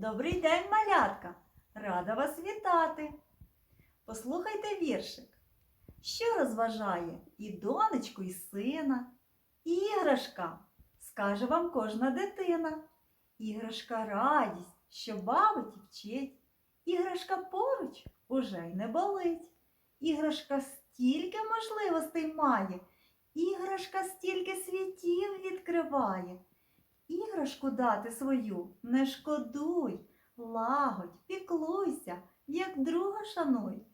Добрий день, малятка! Рада вас вітати! Послухайте віршик. Що розважає і донечку, і сина? Іграшка, скаже вам кожна дитина. Іграшка радість, що бавить і вчить. Іграшка поруч уже й не болить. Іграшка стільки можливостей має, іграшка стільки світів відкриває. Іграшку дати свою не шкодуй, лагодь, піклуйся, як друга шануй.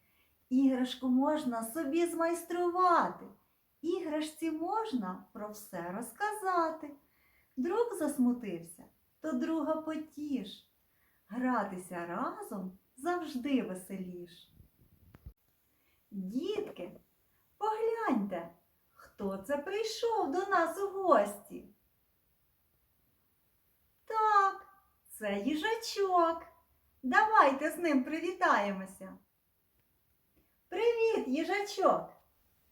Іграшку можна собі змайструвати, іграшці можна про все розказати. Друг засмутився, то друга потіш. Гратися разом завжди веселіш. Дітки, погляньте, хто це прийшов до нас у гості. Так, це їжачок. Давайте з ним привітаємося. Привіт, їжачок!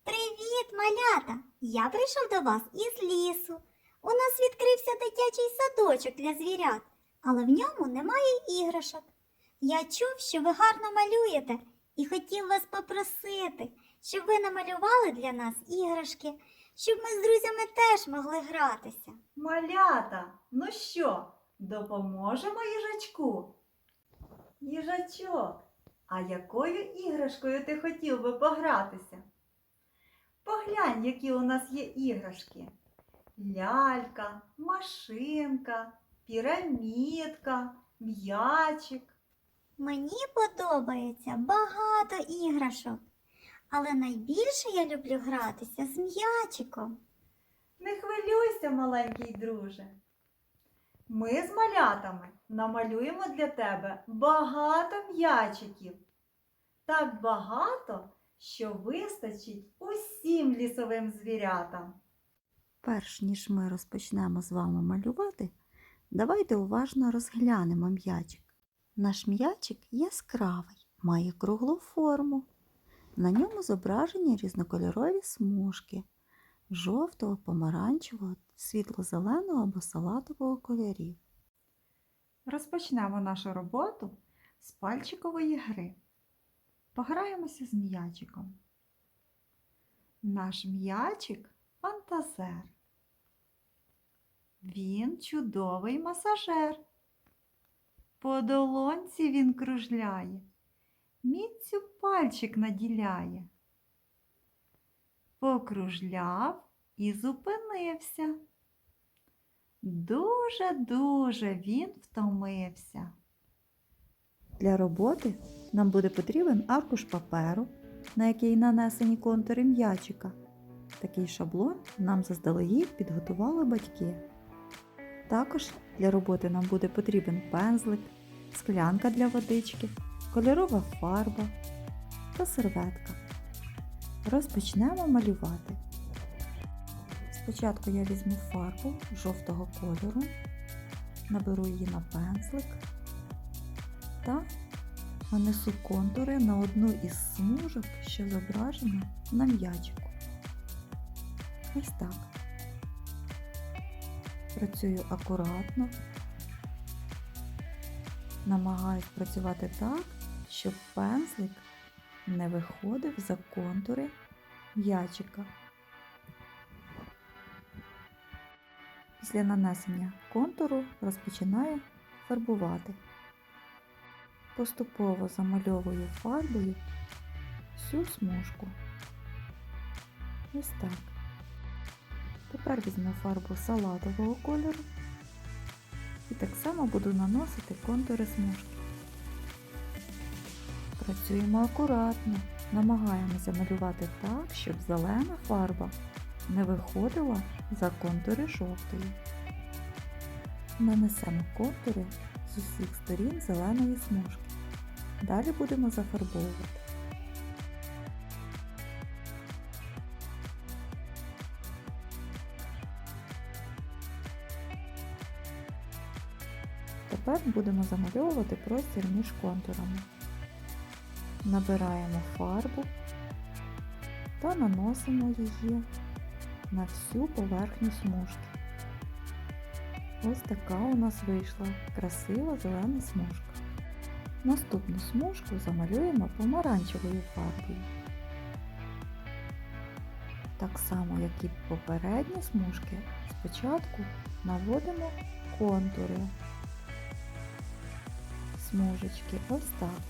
Привіт, малята! Я прийшов до вас із лісу. У нас відкрився дитячий садочок для звірят, але в ньому немає іграшок. Я чув, що ви гарно малюєте, і хотів вас попросити, щоб ви намалювали для нас іграшки, щоб ми з друзями теж могли гратися. Малята, ну що, допоможемо їжачку? Їжачок, а якою іграшкою ти хотів би погратися? Поглянь, які у нас є іграшки. Лялька, машинка, пірамідка, м'ячик. Мені подобається багато іграшок, але найбільше я люблю гратися з м'ячиком. Не хвилюйся, маленький друже. Ми з малятами намалюємо для тебе багато м'ячиків. Так багато, що вистачить усім лісовим звірятам. Перш ніж ми розпочнемо з вами малювати, давайте уважно розглянемо м'ячик. Наш м'ячик яскравий, має круглу форму. На ньому зображені різнокольорові смужки жовтого, помаранчевого, світло-зеленого або салатового кольорів. Розпочнемо нашу роботу з пальчикової гри. Пограємося з м'ячиком. Наш м'ячик фантазер. Він чудовий масажер. По долонці він кружляє, міцю пальчик наділяє. Покружляв і зупинився. Дуже-дуже він втомився. Для роботи нам буде потрібен аркуш паперу, на який нанесені контури м'ячика. Такий шаблон нам заздалегідь підготували батьки. Також для роботи нам буде потрібен пензлик, склянка для водички, кольорова фарба та серветка. Розпочнемо малювати. Спочатку я візьму фарбу жовтого кольору, наберу її на пензлик та нанесу контури на одну із смужок, що зображена на м'ячику. Ось так. Працюю акуратно, намагаюсь працювати так, щоб пензлик не виходив за контури м'ячика. Після нанесення контуру розпочинаю фарбувати. Поступово замальовую фарбою всю смужку. Ось так. Тепер візьму фарбу салатового кольору і так само буду наносити контури смужки. Працюємо акуратно, намагаємося малювати так, щоб зелена фарба не виходила за контури жовтої. Нанесемо контури з усіх сторін зеленої смужки. Далі будемо зафарбовувати. Тепер будемо замальовувати простір між контурами. Набираємо фарбу та наносимо її на всю поверхню смужки. Ось така у нас вийшла красива зелена смужка. Наступну смужку замалюємо помаранчевою фарбою. Так само, як і попередні смужки, спочатку наводимо контури смужечки ось так.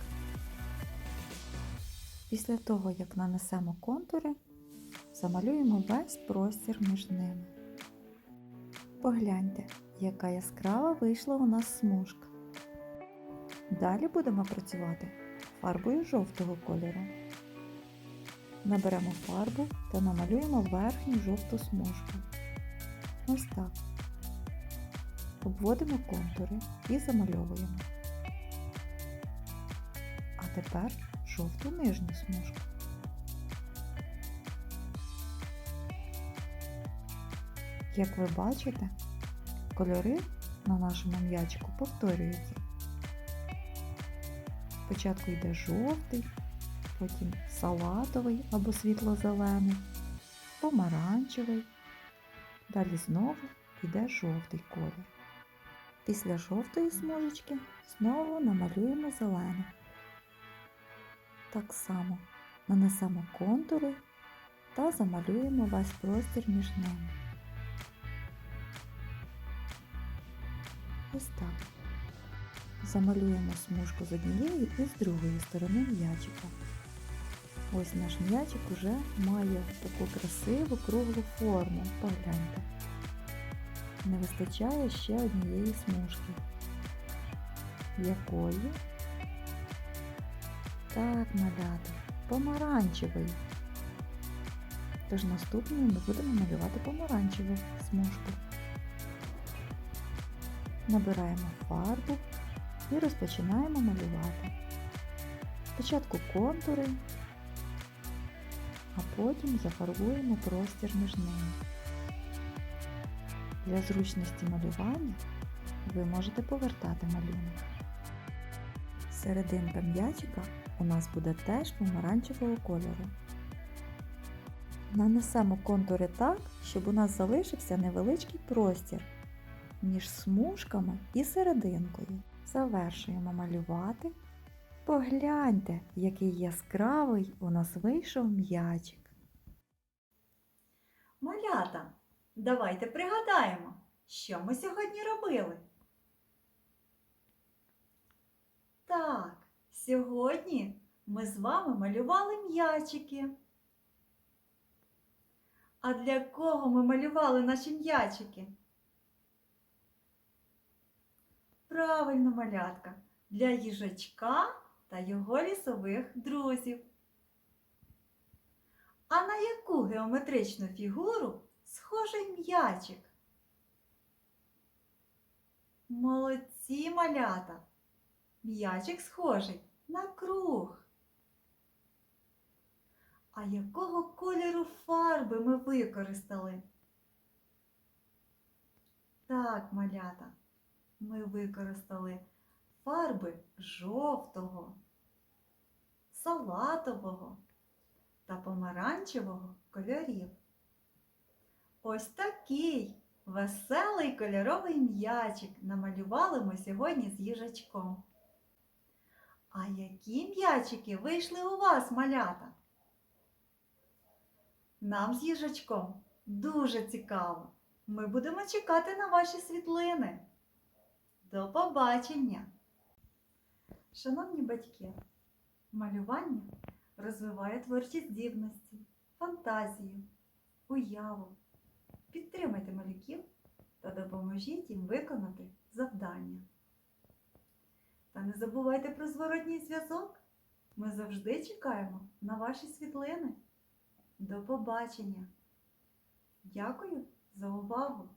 Після того, як нанесемо контури, замалюємо весь простір між ними. Погляньте, яка яскрава вийшла у нас смужка. Далі будемо працювати фарбою жовтого кольору. Наберемо фарбу та намалюємо верхню жовту смужку. Ось так. Обводимо контури і замальовуємо. А тепер жовту нижню смужку. Як ви бачите, кольори на нашому м'ячику повторюються. Спочатку йде жовтий, потім салатовий або світло-зелений, помаранчевий. Далі знову йде жовтий колір. Після жовтої смужечки знову намалюємо зелений. Так само нанесемо контури та замалюємо весь простір між ними. Ось так. Замалюємо смужку з однієї і з другої сторони м'ячика. Ось наш м'ячик уже має таку красиву круглу форму. Погляньте. Не вистачає ще однієї смужки. Якої? Так, малята, помаранчевий. Тож наступною ми будемо малювати помаранчеву смужку. Набираємо фарбу і розпочинаємо малювати. Спочатку контури, а потім зафарбуємо простір між ними. Для зручності малювання ви можете повертати малюнок. Серединка м'ячика у нас буде теж помаранчевого кольору. Нанесемо контури так, щоб у нас залишився невеличкий простір між смужками і серединкою. Завершуємо малювати. Погляньте, який яскравий у нас вийшов м'ячик. Малята, давайте пригадаємо, що ми сьогодні робили. Так, сьогодні ми з вами малювали м'ячики. А для кого ми малювали наші м'ячики? Правильно, малятка, для їжачка та його лісових друзів. А на яку геометричну фігуру схожий м'ячик? Молодці малята! М'ячик схожий на круг. А якого кольору фарби ми використали? Так, малята, ми використали фарби жовтого, салатового та помаранчевого кольорів. Ось такий веселий кольоровий м'ячик намалювали ми сьогодні з їжачком. А які м'ячики вийшли у вас, малята? Нам з їжачком дуже цікаво. Ми будемо чекати на ваші світлини. До побачення! Шановні батьки, малювання розвиває творчі здібності, фантазію, уяву. Підтримайте малюків та допоможіть їм виконати завдання. Та не забувайте про зворотній зв'язок. Ми завжди чекаємо на ваші світлини. До побачення! Дякую за увагу!